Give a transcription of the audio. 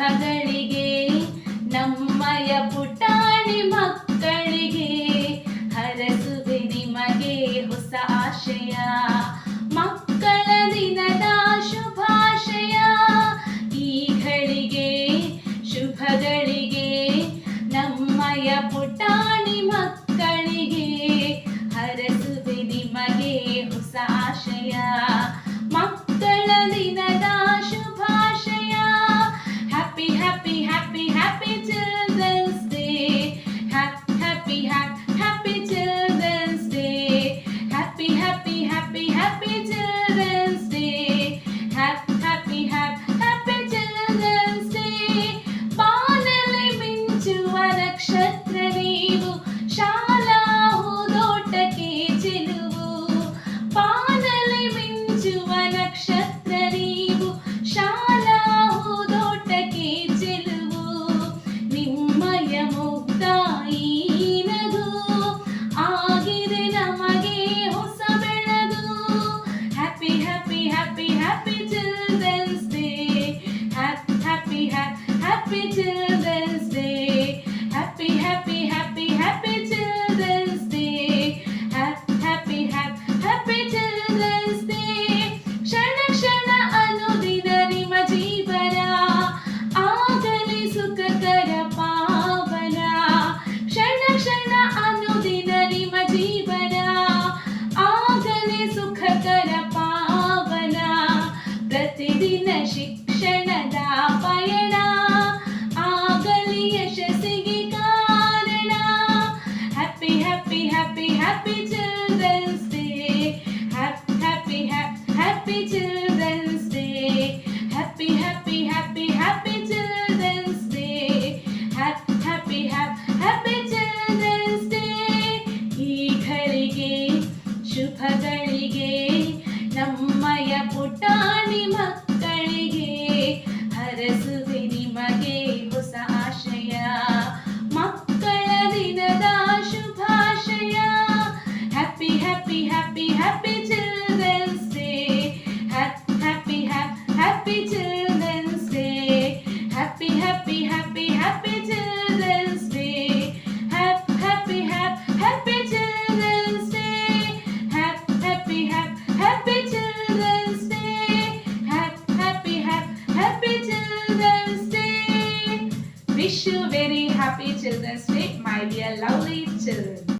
ಮಕ್ಕಳಿಗೆ ನಮ್ಮಯ ಪುಟಾಣಿ ಮಕ್ಕಳಿಗೆ ಹರಸುವೆ ನಿಮಗೆ ಹೊಸ ಆಶಯ. ಮಕ್ಕಳ ದಿನದ ಶುಭಾಶಯ. ಈ ಘಳಿಗೆ ಶುಭಗಳಿಗೆ ನಮ್ಮಯ ಪುಟಾಣಿ arrependido. ಶುಭಗಳಿಗೆ ನಮ್ಮಯ ಪುಟಾಣಿ ಮಕ್ಕಳಿಗೆ, ಹರಸುವೆ ನಿಮಗೆ ಹೊಸ ಆಶಯ. ಮಕ್ಕಳ ದಿನದ ಶುಭಾಶಯ. Happy happy happy happy children's day happy happy children's day happy happy happy happy wish you very happy Children's Day, my dear lovely children.